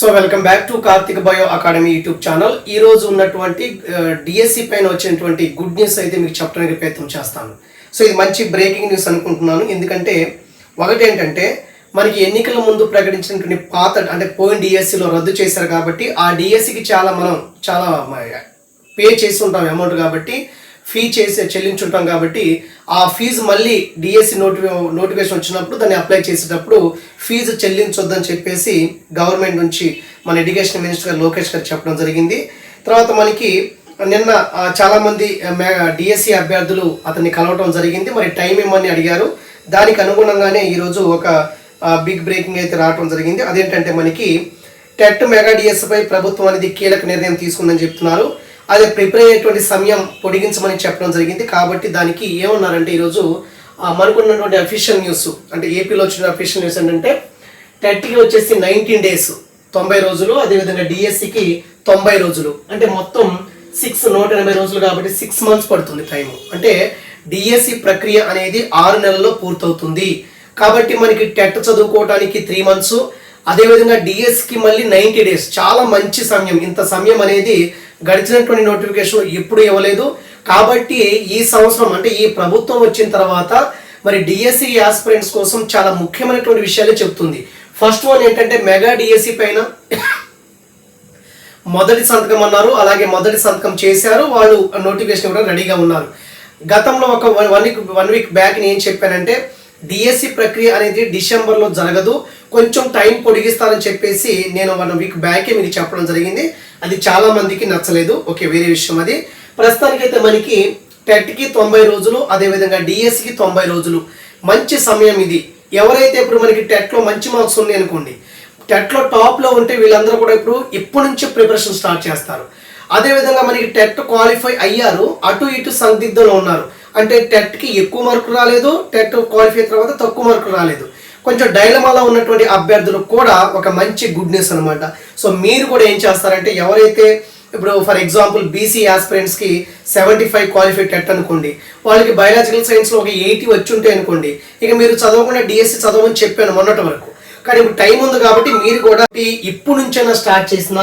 So welcome back to Karthik bio academy YouTube channel. ఈ రోజు ఉన్నటువంటి డిఎస్సి పైన వచ్చినటువంటి గుడ్ న్యూస్ అయితే మీకు చెప్పడానికి ప్రయత్నం చేస్తాను. సో ఇది మంచి బ్రేకింగ్ న్యూస్ అనుకుంటున్నాను. ఎందుకంటే ఒకటి ఏంటంటే మనకి ఎన్నికల ముందు ప్రకటించినటువంటి పాత అంటే పోయిన డిఎస్సిలో రద్దు చేశారు కాబట్టి ఆ డిఎస్సికి చాలా మనం చాలా పే చేసి ఉంటాం అమౌంట్ కాబట్టి ఫీ చేసి చెల్లించుంటాం కాబట్టి ఆ ఫీజు మళ్ళీ డిఎస్సి నోటి నోటిఫికేషన్ వచ్చినప్పుడు దాన్ని అప్లై చేసేటప్పుడు ఫీజు చెల్లించొద్దని చెప్పేసి గవర్నమెంట్ నుంచి మన ఎడ్యుకేషన్ మినిస్టర్ గారు లోకేష్ గారు చెప్పడం జరిగింది. తర్వాత మనకి నిన్న చాలామంది డిఎస్సి అభ్యర్థులు అతన్ని కలవటం జరిగింది. మరి టైం ఏమని అడిగారు? దానికి అనుగుణంగానే ఈరోజు ఒక బిగ్ బ్రేకింగ్ అయితే రావడం జరిగింది. అదేంటంటే మనకి టెట్ మెగా డిఎస్పై ప్రభుత్వం అనేది కీలక నిర్ణయం తీసుకుందని చెప్తున్నారు. అది ప్రిపేర్ అయ్యేటువంటి సమయం పొడిగించమని చెప్పడం జరిగింది. కాబట్టి దానికి ఏమన్నారంటే ఈరోజు మనకున్నటువంటి అఫీషియల్ న్యూస్ అంటే ఏపీలో వచ్చిన అఫీషియల్ న్యూస్ ఏంటంటే టెట్కి వచ్చేసి నైన్టీన్ డేస్ తొంభై రోజులు అదేవిధంగా డిఎస్సికి తొంభై రోజులు. అంటే మొత్తం సిక్స్ నూట ఎనభై రోజులు కాబట్టి సిక్స్ మంత్స్ పడుతుంది టైం అంటే డిఎస్సి ప్రక్రియ అనేది ఆరు నెలల్లో పూర్తవుతుంది. కాబట్టి మనకి టెట్ చదువుకోవడానికి త్రీ మంత్స్ అదేవిధంగా డిఎస్కి మళ్ళీ నైంటీ డేస్ చాలా మంచి సమయం. ఇంత సమయం అనేది గడిచినటువంటి నోటిఫికేషన్ ఎప్పుడు ఇవ్వలేదు. కాబట్టి ఈ సంవత్సరం అంటే ఈ ప్రభుత్వం వచ్చిన తర్వాత మరి డిఎస్సి ఆస్పిరెంట్స్ కోసం చాలా ముఖ్యమైనటువంటి విషయాలే చెప్తుంది. ఫస్ట్ వన్ ఏంటంటే మెగా డిఎస్సి పైన మొదటి సంతకం అన్నారు. అలాగే మొదటి సంతకం చేశారు. వాళ్ళు నోటిఫికేషన్ ఇవ్వడం రెడీగా ఉన్నారు. గతంలో ఒక one week one week back నేను ఏం చెప్పానంటే డిఎస్సి ప్రక్రియ అనేది డిసెంబర్లో జరగదు. కొంచెం టైం పొడిగిస్తానని చెప్పేసి నేను వన్ వీక్ బ్యాకే మీకు చెప్పడం జరిగింది. అది చాలా మందికి నచ్చలేదు. ఓకే వేరే విషయం అది. ప్రస్తుతానికైతే మనకి టెట్కి తొంభై రోజులు అదేవిధంగా డిఎస్సికి తొంభై రోజులు. మంచి సమయం ఇది. ఎవరైతే ఇప్పుడు మనకి టెట్లో మంచి మార్క్స్ ఉన్నాయి అనుకోండి టెట్లో టాప్లో ఉంటే వీళ్ళందరూ కూడా ఇప్పుడు ఇప్పటి నుంచి ప్రిపరేషన్ స్టార్ట్ చేస్తారు. అదేవిధంగా మనకి టెట్ క్వాలిఫై అయ్యారు అటు ఇటు సందిగ్ధంలో ఉన్నారు. అంటే టెట్కి ఎక్కువ మార్కులు రాలేదు టెట్ క్వాలిఫై తర్వాత తక్కువ మార్కులు రాలేదు. కొంచెం డైలమాలో ఉన్నటువంటి అభ్యర్థులకు కూడా ఒక మంచి గుడ్ న్యూస్ అనమాట సో మీరు కూడా ఏం చేస్తారంటే ఎవరైతే ఇప్పుడు ఫర్ ఎగ్జాంపుల్ బీసీ ఆస్పిరెంట్స్కి సెవెంటీ ఫైవ్ క్వాలిఫై టెట్ అనుకోండి వాళ్ళకి బయాలజికల్ సైన్స్లో ఒక ఎయిటీ వచ్చి ఉంటే అనుకోండి ఇక మీరు చదవకుండా డిఎస్సి చదవమని చెప్పాను మొన్నటి వరకు. కానీ ఇప్పుడు టైం ఉంది కాబట్టి మీరు కూడా ఇప్పుడు నుంచైనా స్టార్ట్ చేసిన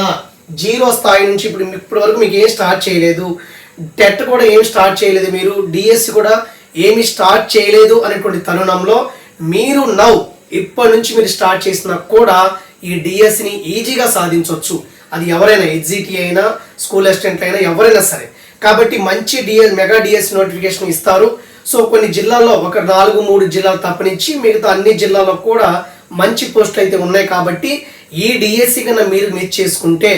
జీరో స్థాయి నుంచి ఇప్పుడు ఇప్పటి వరకు మీకు ఏం స్టార్ట్ చేయలేదు టెట్ కూడా ఏం స్టార్ట్ చేయలేదు మీరు డిఎస్సి కూడా ఏమి స్టార్ట్ చేయలేదు అనేటువంటి తరుణంలో మీరు నౌ ఇప్పటి నుంచి మీరు స్టార్ట్ చేసినా కూడా ఈ డిఎస్సిని ఈజీగా సాధించవచ్చు అది ఎవరైనా ఎగ్జిటి అయినా స్కూల్ అసిస్టెంట్ అయినా ఎవరైనా సరే. కాబట్టి మంచి డిఎస్ మెగా డిఎస్ నోటిఫికేషన్ ఇస్తారు. సో కొన్ని జిల్లాల్లో ఒక నాలుగు మూడు జిల్లాలు తప్పనించి మిగతా అన్ని జిల్లాల్లో కూడా మంచి పోస్టులు అయితే ఉన్నాయి కాబట్టి ఈ డిఎస్సి కన్నా మీరు మిస్ చేసుకుంటే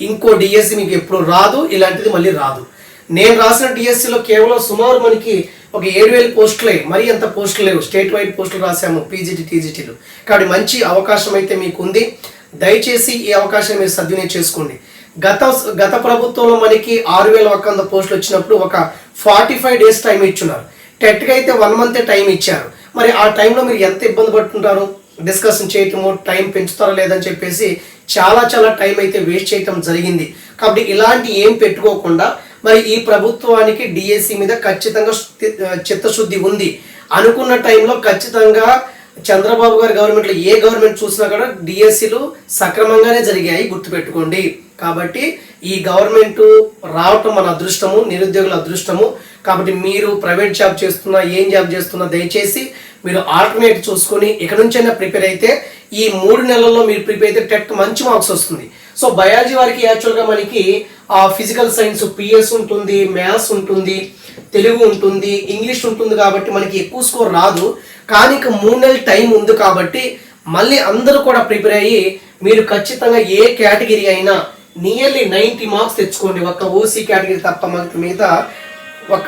ఇంకో డిఎస్సి మీకు ఎప్పుడు రాదు ఇలాంటిది మళ్ళీ రాదు. నేను రాసిన డిఎస్సిలో కేవలం సుమారు మనకి ఒక ఏడు వేలు పోస్టులే మరీ అంత పోస్టులు లేవు. స్టేట్ వైడ్ పోస్టులు రాసాము పీజీటీ టీజీటీలు. కాబట్టి మంచి అవకాశం అయితే మీకు ఉంది దయచేసి ఈ అవకాశం మీరు సద్వినియోగం చేసుకోండి. గత గత ప్రభుత్వంలో మనకి ఆరు వేల ఒక వంద పోస్టులు వచ్చినప్పుడు ఒక ఫార్టీ ఫైవ్ డేస్ టైం ఇచ్చున్నారు. టెట్కి అయితే వన్ మంత్ టైం ఇచ్చారు. మరి ఆ టైంలో మీరు ఎంత ఇబ్బంది పడుతుంటారు? డిస్కషన్ చేయటము టైం పెంచుతారా లేదని చెప్పేసి చాలా చాలా టైం అయితే వేస్ట్ చేయటం జరిగింది. కాబట్టి ఇలాంటి ఏం పెట్టుకోకుండా మరి ఈ ప్రభుత్వానికి డిఎస్సి మీద ఖచ్చితంగా చిత్తశుద్ధి ఉంది. అనుకున్న టైంలో ఖచ్చితంగా చంద్రబాబు గారి గవర్నమెంట్లో ఏ గవర్నమెంట్ చూసినా కూడా డిఎస్సీలు సక్రమంగానే జరిగాయి గుర్తుపెట్టుకోండి. కాబట్టి ఈ గవర్నమెంట్ రావటం మన అదృష్టము నిరుద్యోగుల అదృష్టము. కాబట్టి మీరు ప్రైవేట్ జాబ్ చేస్తున్నా ఏం జాబ్ చేస్తున్నా దయచేసి మీరు ఆల్టర్నేట్ చూసుకొని ఇక నుంచైనా ప్రిపేర్ అయితే ఈ మూడు నెలల్లో మీరు ప్రిపేర్ అయితే టెట్ మంచి మార్క్స్ వస్తుంది. సో బయాలజీ వారికి యాక్చువల్గా మనకి ఆ ఫిజికల్ సైన్స్ పిఎస్ ఉంటుంది మ్యాథ్స్ ఉంటుంది తెలుగు ఉంటుంది ఇంగ్లీష్ ఉంటుంది కాబట్టి మనకి ఎక్కువ స్కోర్ రాదు. కానీ ఇక మూడు నెలల టైం ఉంది కాబట్టి మళ్ళీ అందరూ కూడా ప్రిపేర్ అయ్యి మీరు ఖచ్చితంగా ఏ కేటగిరీ అయినా నియర్లీ నైంటీ మార్క్స్ తెచ్చుకోండి. ఒక ఓసీ కేటగిరీ తప్ప మనకి మిగతా ఒక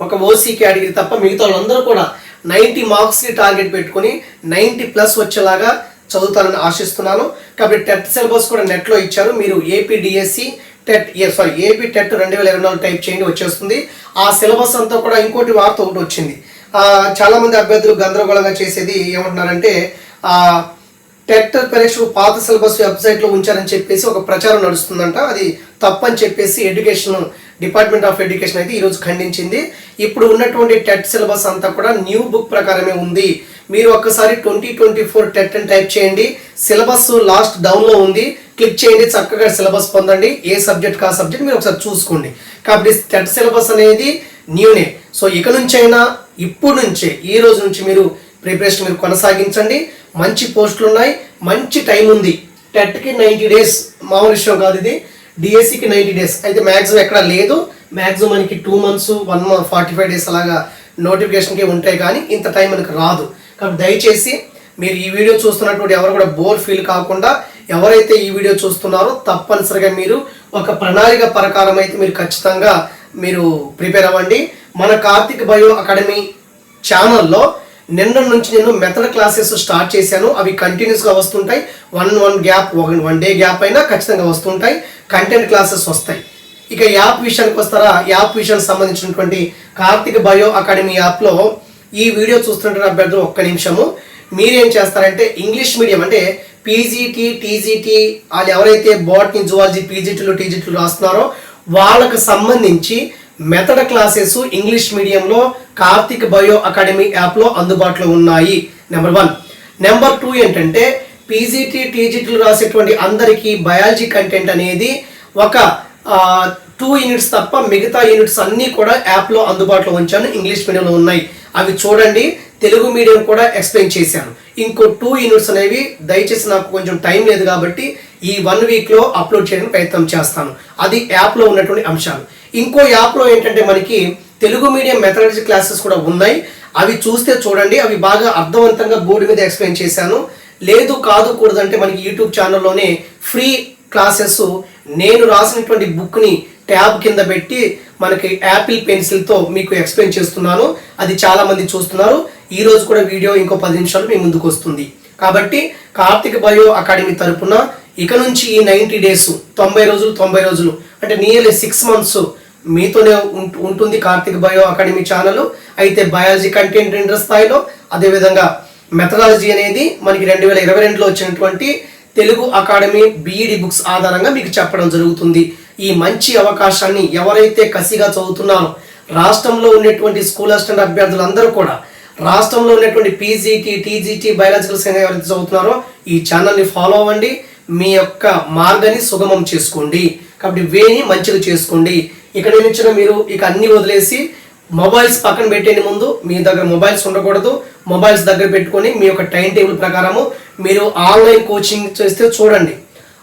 ఒక ఓసీ కేటగిరీ తప్ప మిగతా వాళ్ళందరూ కూడా నైంటీ మార్క్స్ని టార్గెట్ పెట్టుకొని నైంటీ ప్లస్ వచ్చేలాగా చదువుతారని ఆశిస్తున్నాను. కాబట్టి టెట్ సిలబస్ కూడా నెట్లో ఇచ్చారు. మీరు AP DSC TET sorry AP TET రెండు వేల ఇరవై నాలుగు టైప్ చేయండి వచ్చేస్తుంది. ఆ సిలబస్ అంతా కూడా ఇంకోటి వార్త ఒకటి వచ్చింది. చాలామంది అభ్యర్థులు గందరగోళంగా చేసేది ఏమంటున్నారంటే టెట్ పరీక్షకు పాత సిలబస్ వెబ్సైట్లో ఉంచారని చెప్పేసి ఒక ప్రచారం నడుస్తుందంట. అది తప్పని చెప్పేసి ఎడ్యుకేషన్ డిపార్ట్మెంట్ ఆఫ్ ఎడ్యుకేషన్ అయితే ఈరోజు ఖండించింది. ఇప్పుడు ఉన్నటువంటి టెట్ సిలబస్ అంతా కూడా న్యూ బుక్ ప్రకారమే ఉంది. మీరు ఒక్కసారి ట్వంటీ ట్వంటీ ఫోర్ టెట్ అని టైప్ చేయండి. సిలబస్ లాస్ట్ డౌన్లో ఉంది. క్లిక్ చేయండి చక్కగా సిలబస్ పొందండి. ఏ సబ్జెక్ట్ కా సబ్జెక్ట్ మీరు ఒకసారి చూసుకోండి. కాబట్టి టెట్ సిలబస్ అనేది న్యూనే. సో ఇక నుంచైనా ఇప్పుడు నుంచే ఈ రోజు నుంచి మీరు ప్రిపరేషన్ మీరు కొనసాగించండి. మంచి పోస్టులు ఉన్నాయి మంచి టైం ఉంది. టెట్కి నైంటీ డేస్ మామూలు విషయం కాదు ఇది డిఎస్సికి నైంటీ డేస్ అయితే మ్యాక్సిమం ఎక్కడ లేదు. మ్యాక్సిమం మనకి two months one month forty five days అలాగా నోటిఫికేషన్కి ఉంటాయి కానీ ఇంత టైం మనకు రాదు. కాబట్టి దయచేసి మీరు ఈ వీడియో చూస్తున్నటువంటి ఎవరు కూడా బోర్ ఫీల్ కాకుండా ఎవరైతే ఈ వీడియో చూస్తున్నారో తప్పనిసరిగా మీరు ఒక ప్రణాళిక ప్రకారం అయితే మీరు ఖచ్చితంగా మీరు ప్రిపేర్ అవ్వండి. మన కార్తిక్ బయో అకాడమీ ఛానల్లో నిన్న నుంచి నేను మెథడ్ క్లాసెస్ స్టార్ట్ చేశాను. అవి కంటిన్యూస్గా వస్తుంటాయి. One one gap one day gap అయినా ఖచ్చితంగా వస్తుంటాయి. కంటెంట్ క్లాసెస్ వస్తాయి. ఇక యాప్ విషయానికి వస్తారా? యాప్ విషయానికి సంబంధించినటువంటి కార్తిక్ బయో అకాడమీ యాప్లో ఈ వీడియో చూస్తున్న అభ్యర్థులు? ఒక్క నిమిషము. మీరేం చేస్తారంటే ఇంగ్లీష్ మీడియం అంటే పీజీటీ టీజీటీ వాళ్ళు ఎవరైతే బాట్ని జువాలజీ పీజీటీలు టీజీటీలు రాస్తున్నారో వాళ్ళకు సంబంధించి మెథడ్ క్లాసెస్ ఇంగ్లీష్ మీడియంలో కార్తిక్ బయో అకాడమీ యాప్లో అందుబాటులో ఉన్నాయి. నెంబర్ వన్ నెంబర్ టూ ఏంటంటే పీజీటీ టీజీటీలు రాసేటువంటి అందరికీ బయాలజీ కంటెంట్ అనేది ఒక టూ యూనిట్స్ తప్ప మిగతా యూనిట్స్ అన్నీ కూడా యాప్లో అందుబాటులో ఉంచాను ఇంగ్లీష్ మీడియంలో ఉన్నాయి. అవి చూడండి తెలుగు మీడియం కూడా ఎక్స్ప్లెయిన్ చేశాను. ఇంకో టూ యూనిట్స్ అనేవి దయచేసి నాకు కొంచెం టైం లేదు కాబట్టి ఈ వన్ వీక్లో అప్లోడ్ చేయడానికి ప్రయత్నం చేస్తాను. అది యాప్లో ఉన్నటువంటి అంశాలు. ఇంకో యాప్లో ఏంటంటే మనకి తెలుగు మీడియం మెథడాలజీ క్లాసెస్ కూడా ఉన్నాయి. అవి చూస్తే చూడండి అవి బాగా అర్థవంతంగా బోర్డు మీద ఎక్స్ప్లెయిన్ చేశాను. లేదు కాదు కూడదంటే మనకి యూట్యూబ్ ఛానల్లోనే ఫ్రీ క్లాసెస్ నేను రాసినటువంటి బుక్ని ట్యాబ్ కింద పెట్టి మనకి యాపిల్ పెన్సిల్తో మీకు ఎక్స్ప్లెయిన్ చేస్తున్నాను. అది చాలామంది చూస్తున్నారు. ఈరోజు కూడా వీడియో ఇంకో పది నిమిషాలు మీ ముందుకు వస్తుంది. కాబట్టి కార్తిక్ బయో అకాడమీ తరపున ఇక నుంచి ఈ నైంటీ డేస్ తొంభై రోజులు తొంభై రోజులు అంటే నియర్లీ సిక్స్ మంత్స్ మీతోనే ఉంటుంది కార్తిక్ బయో అకాడమీ ఛానల్. అయితే బయాలజీ కంటెంట్ ఇంటర్ స్థాయిలో అదేవిధంగా మెథడాలజీ అనేది మనకి రెండు వేల ఇరవై రెండులో వచ్చినటువంటి తెలుగు అకాడమీ బీఈడి బుక్స్ ఆధారంగా మీకు చెప్పడం జరుగుతుంది. ఈ మంచి అవకాశాన్ని ఎవరైతే కసిగా చదువుతున్నారో రాష్ట్రంలో ఉన్నటువంటి స్కూల్ అసిస్టెంట్ అభ్యర్థులందరూ కూడా రాష్ట్రంలో ఉన్నటువంటి పీజీటీ టీజీటీ బయాలజికల్ సైన్స్ ఎవరైతే చదువుతున్నారో ఈ ఛానల్ని ఫాలో అవ్వండి. మీ యొక్క మార్గాన్ని సుగమం చేసుకోండి. కాబట్టి వేని మంచిగా చేసుకోండి. ఇక్కడ నుంచిన మీరు ఇక అన్ని వదిలేసి మొబైల్స్ పక్కన పెట్టేని ముందు. మీ దగ్గర మొబైల్స్ ఉండకూడదు. మొబైల్స్ దగ్గర పెట్టుకొని మీ యొక్క టైం టేబుల్ ప్రకారము మీరు ఆన్లైన్ కోచింగ్ చేస్తే చూడండి.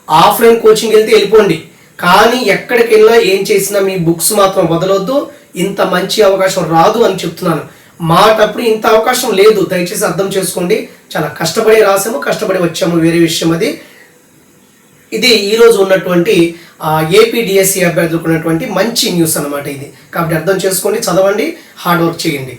ఆఫ్లైన్ కోచింగ్ వెళ్తే వెళ్ళిపోండి. కానీ ఎక్కడికి వెళ్ళినా ఏం చేసినా మీ బుక్స్ మాత్రం వదలొద్దు. ఇంత మంచి అవకాశం రాదు అని చెప్తున్నాను. మాటప్పుడు ఇంత అవకాశం లేదు. దయచేసి అర్థం చేసుకోండి. చాలా కష్టపడి రాసాము కష్టపడి వచ్చాము. వేరే విషయం అది. ఇది ఈరోజు ఉన్నటువంటి ఏపీడిఎస్సి అభ్యర్థులకు ఉన్నటువంటి మంచి న్యూస్ అన్నమాట ఇది. కాబట్టి అర్థం చేసుకోండి చదవండి హార్డ్ వర్క్ చేయండి.